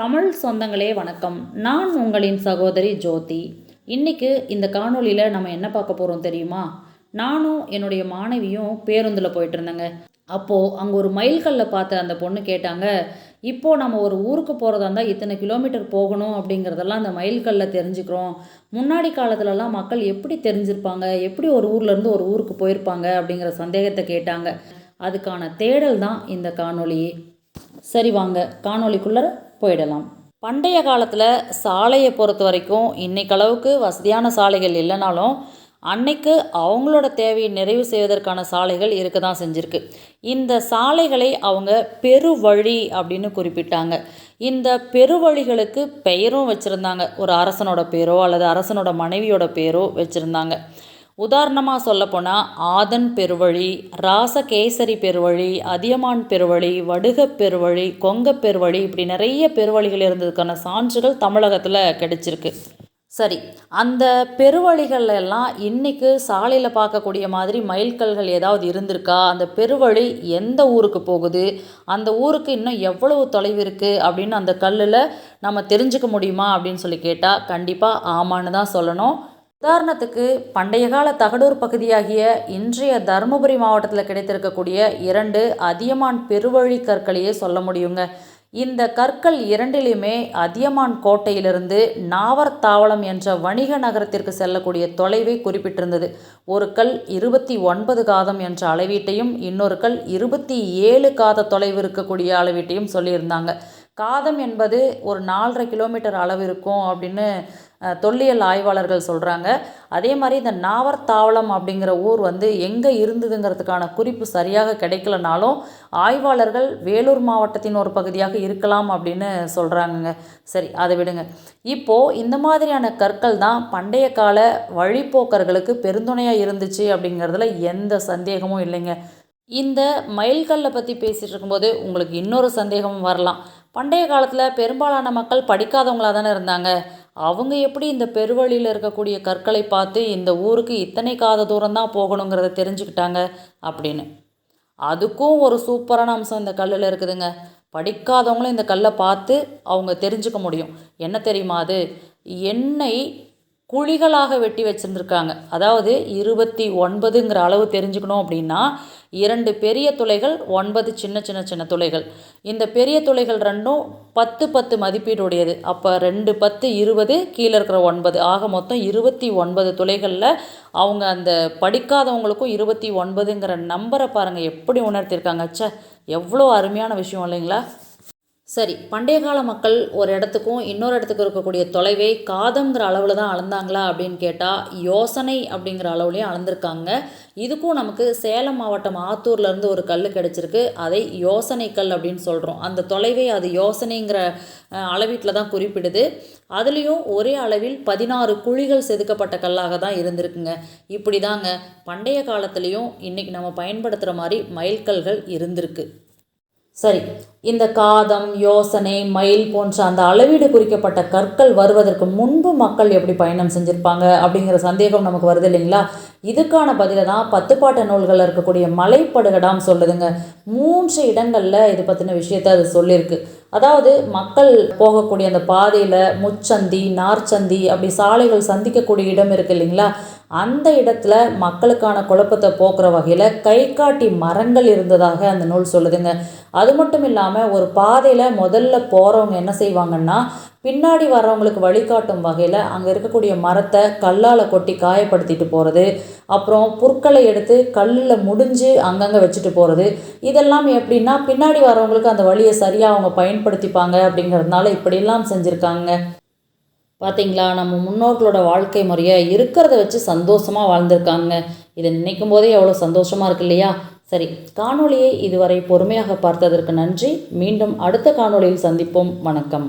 தமிழ் சொந்தங்களே வணக்கம். நான் உங்களின் சகோதரி ஜோதி. இன்னைக்கு இந்த காணொளியில் நம்ம என்ன பார்க்க போகிறோம் தெரியுமா? நானும் என்னுடைய மாணவியும் பேருந்தில் போயிட்டு இருந்தேங்க. அப்போது அங்கே ஒரு மைல்கல்ல பார்த்த அந்த பொண்ணு கேட்டாங்க இப்போது நம்ம ஒரு ஊருக்கு போகிறதா இருந்தால் இத்தனை கிலோமீட்டர் போகணும் அப்படிங்கிறதெல்லாம் அந்த மைல்கல்ல தெரிஞ்சுக்கிறோம். முன்னாடி காலத்துலலாம் மக்கள் எப்படி தெரிஞ்சிருப்பாங்க? எப்படி ஒரு ஊர்லேருந்து ஒரு ஊருக்கு போயிருப்பாங்க? அப்படிங்கிற சந்தேகத்தை கேட்டாங்க. அதுக்கான தேடல் தான் இந்த காணொளி. சரி வாங்க காணொலிக்குள்ளே போயிடலாம். பண்டைய காலத்தில் சாலையை பொறுத்த வரைக்கும் இன்றைக்களவுக்கு வசதியான சாலைகள் இல்லைனாலும் அன்னைக்கு அவங்களோட தேவையை நிறைவு செய்வதற்கான சாலைகள் இருக்க தான் செஞ்சுருக்கு. இந்த சாலைகளை அவங்க பெருவழி அப்படின்னு குறிப்பிட்டாங்க. இந்த பெருவழிகளுக்கு பெயரும் வச்சுருந்தாங்க. ஒரு அரசனோட பேரோ அல்லது அரசனோட மனைவியோட பேரோ வச்சுருந்தாங்க. உதாரணமாக சொல்லப்போனால் ஆதன் பெருவழி ராசகேசரி பெருவழி அதியமான் பெருவழி வடுகப் பெருவழி கொங்கப் பெருவழி இப்படி நிறைய பெருவழிகள் இருந்ததுக்கான சான்றுகள் தமிழகத்தில் கிடைச்சிருக்கு. சரி அந்த பெருவழிகள் எல்லாம் இன்றைக்கு சாலையில் பார்க்கக்கூடிய மாதிரி மைல்கல்கள் ஏதாவது இருந்திருக்கா? அந்த பெருவழி எந்த ஊருக்கு போகுது? அந்த ஊருக்கு இன்னும் எவ்வளவு தொலைவு இருக்குது அப்படின்னு அந்த கல்லில் நம்ம தெரிஞ்சுக்க முடியுமா அப்படின்னு சொல்லி கேட்டால் கண்டிப்பாக ஆமான்னு தான் சொல்லணும். உதாரணத்துக்கு பண்டைய கால தகடூர் பகுதியாகிய இன்றைய தருமபுரி மாவட்டத்தில் கிடைத்திருக்கக்கூடிய இரண்டு அதியமான் பெருவழி கற்களையே சொல்ல முடியுங்க. இந்த கற்கள் இரண்டிலுமே அதியமான் கோட்டையிலிருந்து நாவர்தாவளம் என்ற வணிக நகரத்திற்கு செல்லக்கூடிய தொலைவை குறிப்பிட்டிருந்தது. ஒரு கல் இருபத்தி ஒன்பது காதம் என்ற அளவீட்டையும் இன்னொரு கல் இருபத்தி ஏழு காத தொலைவு இருக்கக்கூடிய அளவீட்டையும் சொல்லியிருந்தாங்க. காதம் என்பது ஒரு நாலரை கிலோமீட்டர் அளவு இருக்கும் அப்படின்னு தொல்லியல் ஆய்வாளர்கள் சொல்கிறாங்க அதே மாதிரி இந்த நாவர்தாவளம் அப்படிங்கிற ஊர் வந்து எங்கே இருந்ததுங்கிறதுக்கான குறிப்பு சரியாக கிடைக்கலனாலும் ஆய்வாளர்கள் வேலூர் மாவட்டத்தின் ஒரு பகுதியாக இருக்கலாம் அப்படின்னு சொல்கிறாங்கங்க சரி அதை விடுங்க. இப்போது இந்த மாதிரியான கற்கள் தான் பண்டைய கால வழிப்போக்கர்களுக்கு பெருந்துணையாக இருந்துச்சு அப்படிங்கிறதுல எந்த சந்தேகமும் இல்லைங்க. இந்த மயில்கல்லை பற்றி பேசிகிட்டு இருக்கும்போது உங்களுக்கு இன்னொரு சந்தேகமும் வரலாம். பண்டைய காலத்தில் பெரும்பாலான மக்கள் படிக்காதவங்களாக தானே இருந்தாங்க. அவங்க எப்படி இந்த பெருவழியில் இருக்கக்கூடிய கற்களை பார்த்து இந்த ஊருக்கு இத்தனை காத தூரம் தான் போகணுங்கிறத தெரிஞ்சுக்கிட்டாங்க அப்படின்னு. அதுக்கும் ஒரு சூப்பரான அம்சம் இந்த கல்லில் இருக்குதுங்க. படிக்காதவங்களும் இந்த கல்லை பார்த்து அவங்க தெரிஞ்சுக்க முடியும். என்ன தெரியுமா அது? எண்ணெய் குழிகளாக வெட்டி வச்சுருந்துருக்காங்க. அதாவது இருபத்தி ஒன்பதுங்கிற அளவு தெரிஞ்சுக்கணும் அப்படின்னா இரண்டு பெரிய துளைகள் ஒன்பது சின்ன சின்ன சின்ன துளைகள். இந்த பெரிய துளைகள் ரெண்டும் பத்து பத்து மதிப்பீடுடையது. அப்போ ரெண்டு பத்து இருபது கீழே இருக்கிற ஒன்பது. ஆக மொத்தம் இருபத்தி ஒன்பது துளைகளில் அவங்க அந்த படிக்காதவங்களுக்கும் இருபத்தி ஒன்பதுங்கிற நம்பரை பாருங்கள் எப்படி உணர்த்தியிருக்காங்க அச்சா எவ்வளோ அருமையான விஷயம் இல்லைங்களா? சரி பண்டைய கால மக்கள் ஒரு இடத்துக்கும் இன்னொரு இடத்துக்கு இருக்கக்கூடிய தொலைவை காதங்கிற அளவில் தான் அளந்தாங்களா அப்படின்னு கேட்டால் யோசனை அப்படிங்கிற அளவுலேயும் அளந்திருக்காங்க. இதுக்கும் நமக்கு சேலம் மாவட்டம் ஆத்தூர்லேருந்து ஒரு கல் கிடச்சிருக்கு. அதை யோசனை கல் அப்படின்னு சொல்கிறோம் அந்த தொலைவை அது யோசனைங்கிற அளவீட்டில் தான் குறிப்பிடுது. அதுலேயும் ஒரே அளவில் பதினாறு குழிகள் செதுக்கப்பட்ட கல்லாக தான் இருந்திருக்குங்க. இப்படி தாங்க பண்டைய காலத்துலேயும் இன்றைக்கி நம்ம பயன்படுத்துகிற மாதிரி மைல்கல்கள் இருந்திருக்கு. சரி இந்த காதம் யோசனை மயில் போன்ற அந்த அளவீடு குறிக்கப்பட்ட கற்கள் வருவதற்கு முன்பு மக்கள் எப்படி பயணம் செஞ்சுருப்பாங்க அப்படிங்கிற சந்தேகம் நமக்கு வருது இல்லைங்களா? இதுக்கான பதிலை தான் பத்துப்பாட்ட நூல்களில் இருக்கக்கூடிய மலைப்படுகடாம் சொல்லுதுங்க. மூன்று இடங்களில் இது பற்றின விஷயத்த அது சொல்லியிருக்கு அதாவது மக்கள் போகக்கூடிய அந்த பாதையில் முச்சந்தி நார்ச்சந்தி அப்படி சாலைகள் சந்திக்கக்கூடிய இடம் இருக்குது இல்லைங்களா? அந்த இடத்துல மக்களுக்கான குழப்பத்தை போக்குற வகையில் கை காட்டி மரங்கள் இருந்ததாக அந்த நூல் சொல்லுதுங்க. அது மட்டும் இல்லாமல் ஒரு பாதையில் முதல்ல போகிறவங்க என்ன செய்வாங்கன்னா பின்னாடி வர்றவங்களுக்கு வழிகாட்டும் வகையில் அங்கே இருக்கக்கூடிய மரத்தை கல்லால் கொட்டி காயப்படுத்திட்டு போகிறது அப்புறம் புற்களை எடுத்து கல்லில் முடிஞ்சு அங்கங்கே வச்சுட்டு போகிறது இதெல்லாம் எப்படின்னா பின்னாடி வரவங்களுக்கு அந்த வழியை சரியாக அவங்க பயன்படுத்திப்பாங்க அப்படிங்கிறதுனால இப்படியெல்லாம் செஞ்சுருக்காங்க. பார்த்தீங்களா நம்ம முன்னோர்களோட வாழ்க்கை முறையை இருக்கிறத வச்சு சந்தோஷமாக வாழ்ந்திருக்காங்க. இதை நினைக்கும் போதே எவ்வளோ சந்தோஷமாக இருக்கு இல்லையா? சரி காணொளியை இதுவரை பொறுமையாக பார்த்ததற்கு நன்றி. மீண்டும் அடுத்த காணொளியில் சந்திப்போம். வணக்கம்.